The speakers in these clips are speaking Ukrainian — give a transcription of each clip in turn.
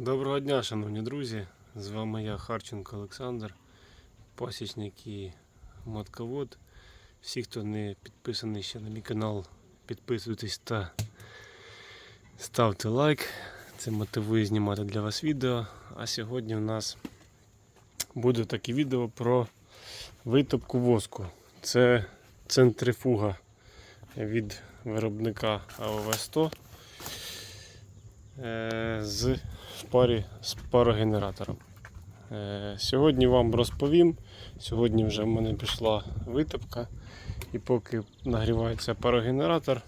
Доброго дня, шановні друзі! З вами я Харченко Олександр, пасічник і матковод. Всі, хто не підписаний ще на мій канал, підписуйтесь та ставте лайк. Це мотивує знімати для вас відео. А сьогодні у нас буде таке відео про витопку воску. Це центрифуга від виробника АОВ 100 е, з в парі з парогенератором. Е, Сьогодні вам розповім. Сьогодні вже в мене пішла витопка. І поки нагрівається парогенератор,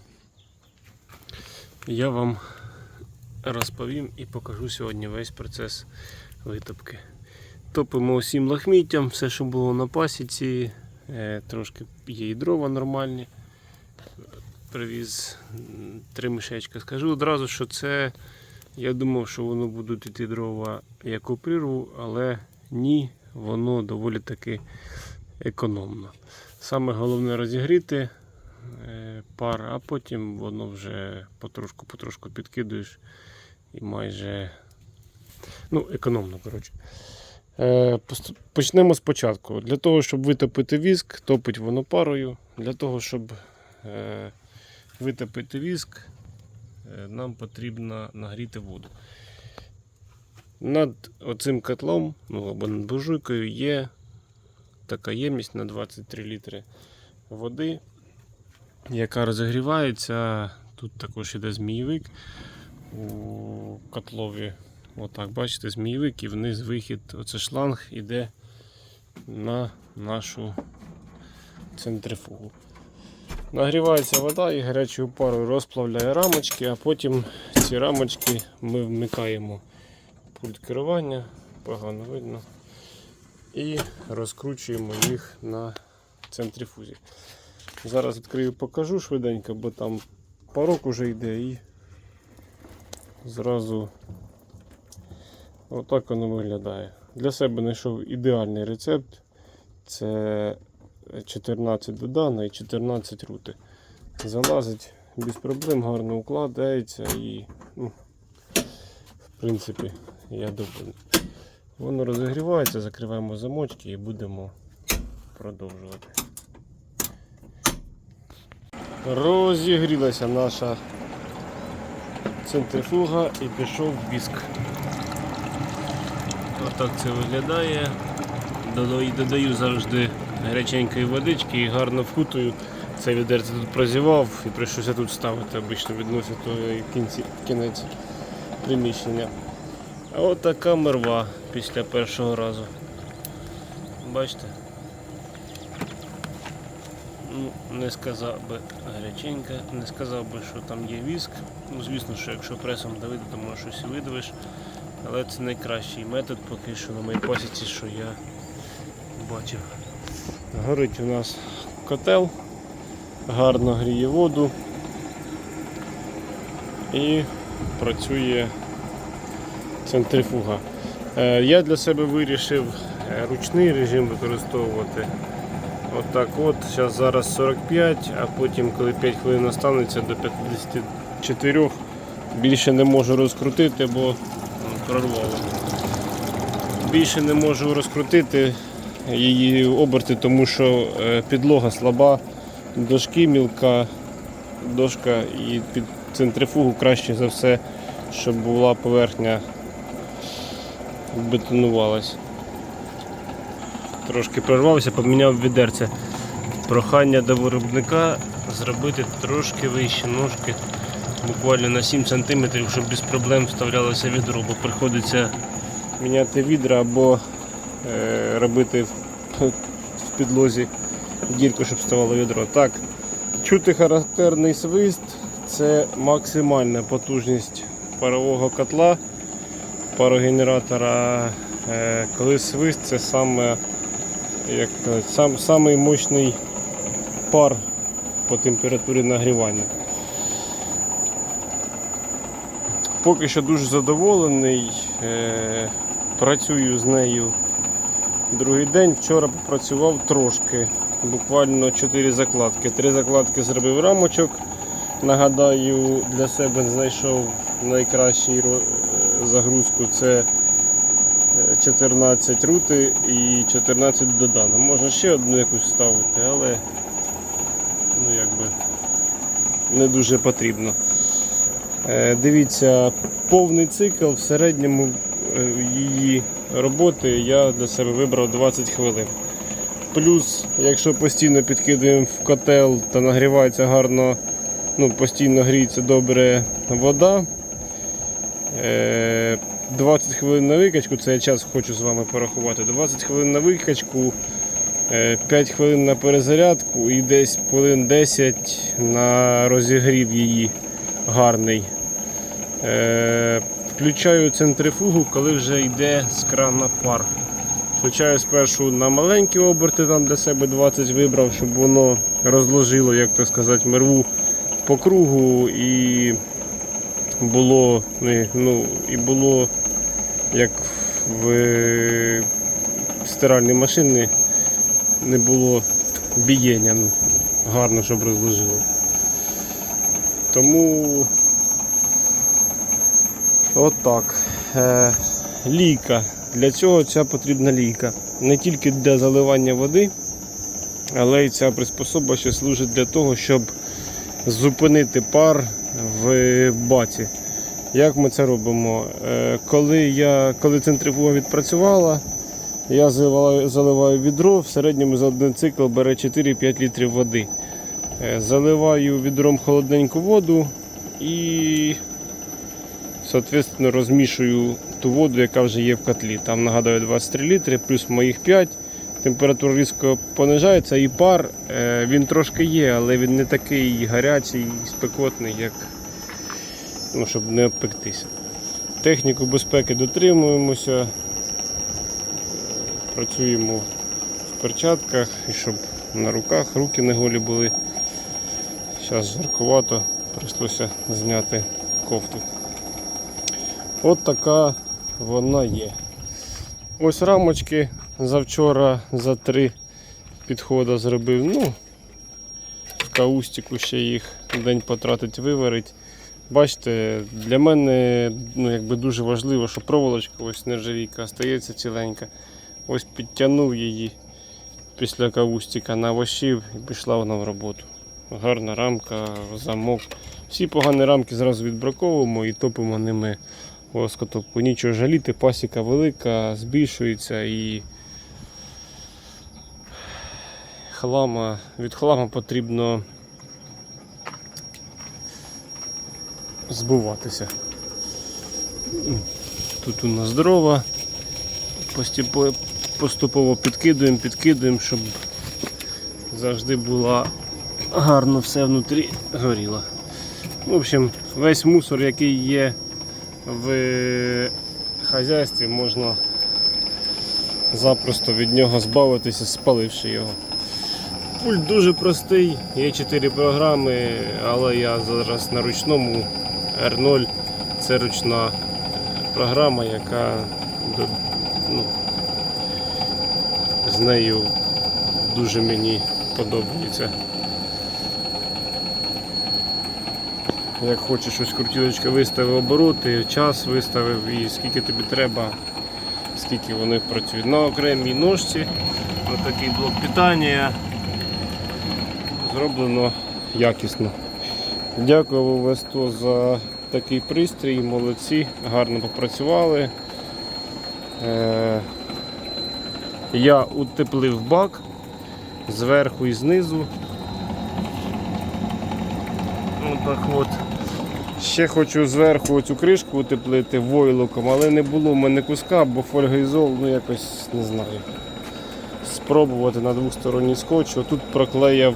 я вам розповім і покажу сьогодні весь процес витопки. Топимо усім лахміттям, все, що було на пасіці, Е, трошки є і дрова нормальні. Привіз три мішечка. Скажу одразу, що це я думав, що воно будуть йти дрова як у прірву, але ні, воно доволі таки економно. Саме головне розігріти е, пар, а потім воно вже потрошку-потрошку підкидуєш і майже ну, економно, коротше. Е, Почнемо спочатку. Для того, щоб витопити віск, топить воно парою. Для того, щоб е, витопити віск, нам потрібно нагріти воду. Над оцим котлом, ну або над буржуйкою, є така ємність на 23 літри води, яка розігрівається. Тут також іде змійовик у котлові. Отак, бачите, змійовик і вниз вихід. Оце шланг іде на нашу центрифугу. Нагрівається вода і гарячою парою розплавляє рамочки, а потім ці рамочки ми вмикаємо пульт керування, погано видно, і розкручуємо їх на центрифузі. Зараз відкрию покажу швиденько, бо там парок уже йде і зразу отак воно виглядає. Для себе знайшов ідеальний рецепт. Це 14 додана і 14 рути. Залазить без проблем, гарно укладається і, ну, в принципі, я довольний. Воно розігрівається, закриваємо замочки і будемо продовжувати. Розігрілася наша центрифуга і пішов віск. Отак це виглядає. Додаю завжди гаряченької водички і гарно вкутую. Це відерце тут прозівав і прийшлося тут ставити, обично відносять кінець приміщення. А от така мерва після першого разу. Бачите? Ну, не сказав би гаряченька, не сказав би, що там є віск. Ну, звісно, що якщо пресом давити, то може щось і видавиш. Але це найкращий метод поки що на моїй пасіці, що я бачив. Горить у нас котел, гарно гріє воду і працює центрифуга. Е, Я для себе вирішив е, ручний режим використовувати. Отак от, зараз зараз 45, а потім, коли 5 хвилин останеться до 54, більше не можу розкрутити, бо прорвало. Більше не можу розкрутити її оберти, тому що е, підлога слаба, дошки мілка, дошка і під центрифугу краще за все, щоб була поверхня бетонувалась. Трошки прорвався, поміняв відерце. Прохання до виробника зробити трошки вище ножки, буквально на 7 см, щоб без проблем вставлялося відро, бо приходиться міняти відра або е, робити в, підлозі дірку, щоб ставало відро. Так, чути характерний свист це максимальна потужність парового котла, парогенератора. Е, коли свист це саме як сам, самий мощний пар по температурі нагрівання. Поки що дуже задоволений. Е, працюю з нею другий день. Вчора попрацював трошки, буквально 4 закладки. Три закладки зробив рамочок. Нагадаю, для себе знайшов найкращий ро- е, загрузку це е, 14 рути і 14 додана. Можна ще одну якусь ставити, але ну, якби, не дуже потрібно. Е, Дивіться, повний цикл в середньому е, її роботи я для себе вибрав 20 хвилин. Плюс, якщо постійно підкидаємо в котел та нагрівається гарно, ну, постійно гріється добре вода. е, 20 хвилин на викачку, це я час хочу з вами порахувати. 20 хвилин на викачку, е, 5 хвилин на перезарядку і десь хвилин 10 на розігрів її гарний. Включаю центрифугу, коли вже йде з крана пар. Включаю спершу на маленькі оберти, там для себе 20 вибрав, щоб воно розложило, як так сказати, мерву по кругу і було, ну, ну, і було як в е, стиральній машині не було бієння. Ну, гарно, щоб розложило. Тому отак. Е, лійка. Для цього ця потрібна лійка. Не тільки для заливання води, але й ця приспособа ще служить для того, щоб зупинити пар в баці. Як ми це робимо? Е, Коли, я, коли центрифуга відпрацювала, я заливаю, заливаю відро, в середньому за один цикл бере 4-5 літрів води. Е, Заливаю відром холодненьку воду і соответственно, розмішую ту воду, яка вже є в котлі. Там нагадаю 23 літри, плюс моїх 5. Температура різко понижається і пар е, він трошки є, але він не такий гарячий і спекотний, як ну, щоб не обпектися. Техніку безпеки дотримуємося, е, працюємо в перчатках і щоб на руках руки не голі були. Зараз жаркувато, прийшлося зняти кофту. От така вона є. Ось рамочки завчора за три підходи зробив. Ну, в каустику ще їх день потратить, виварить. Бачите, для мене ну, якби дуже важливо, що проволочка ось нержавійка стається ціленька. Ось підтягнув її після каустика, навощив і пішла вона в роботу. Гарна рамка, замок. Всі погані рамки зразу відбраковуємо і топимо ними воскотопку. Нічого жаліти, пасіка велика, збільшується і хлама, від хлама потрібно збуватися. Тут у нас дрова. Поступово підкидуємо, підкидуємо, щоб завжди було гарно все внутрі горіло. В общем, весь мусор, який є в хазяйстві, можна запросто від нього збавитися, спаливши його. Пульт дуже простий, є 4 програми, але я зараз на ручному R0. Це ручна програма, яка ну, з нею дуже мені подобається. Як хочеш щось крутілочка виставив обороти, час виставив і скільки тобі треба, скільки вони працюють. На окремій ножці, на такий блок питання зроблено якісно. Дякую Весто за такий пристрій, молодці, гарно попрацювали. Е, я утеплив бак зверху і знизу. Отак от. Ще хочу зверху цю кришку утеплити войлоком, але не було в мене куска, бо фольгоізол, ну якось не знаю. Спробувати на двосторонній скотч. Тут проклеїв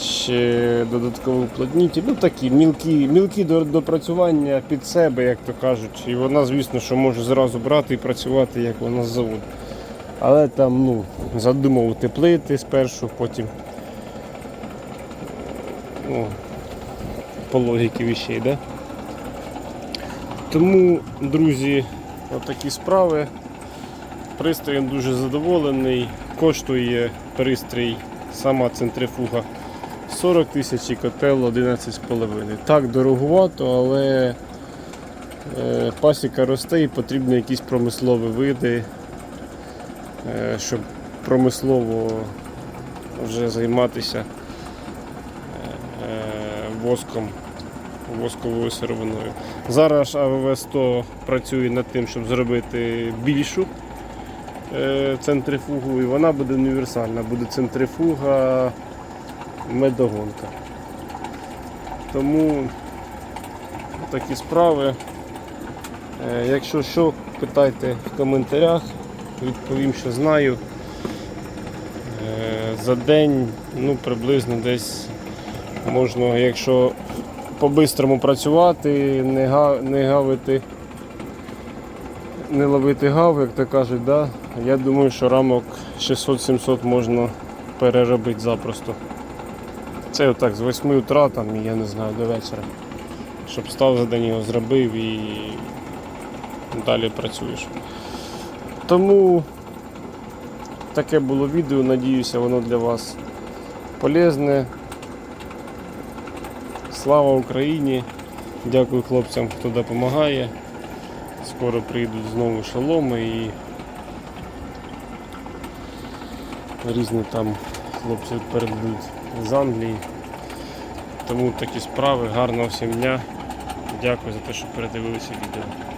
ще додатковий уплотнітель. Ну такі мілкі, мілкі до- допрацювання під себе, як то кажуть. І вона, звісно, що може зразу брати і працювати, як вона з заводу. Але там ну, задумав утеплити спершу, потім ну, по логіки вещей, да? Тому, друзі, отакі справи. Пристроєм дуже задоволений. Коштує пристрій, сама центрифуга 40 тисяч і котел 11,5. Так, дороговато, але Е, Пасіка росте і потрібні якісь промислові види, е, щоб промислово вже займатися е, воском, восковою сировиною. Зараз АВВ-100 працює над тим, щоб зробити більшу е, центрифугу, і вона буде універсальна, буде центрифуга медогонка. Тому такі справи. Е, Якщо що, питайте в коментарях, відповім, що знаю. Е, За день ну, приблизно десь можна, якщо по-бистрому працювати, не, га, не гавити, не ловити гав, як то кажуть, да? я думаю, що рамок 600-700 можна переробити запросто. Це отак з 8 утра, там, я не знаю, до вечора. Щоб став за день його зробив і далі працюєш. Тому таке було відео, надіюся, воно для вас полезне. Слава Україні! Дякую хлопцям, хто допомагає. Скоро прийдуть знову шоломи і різні там хлопці передадуть з Англії. Тому такі справи. Гарного всім дня. Дякую за те, що передивилися відео.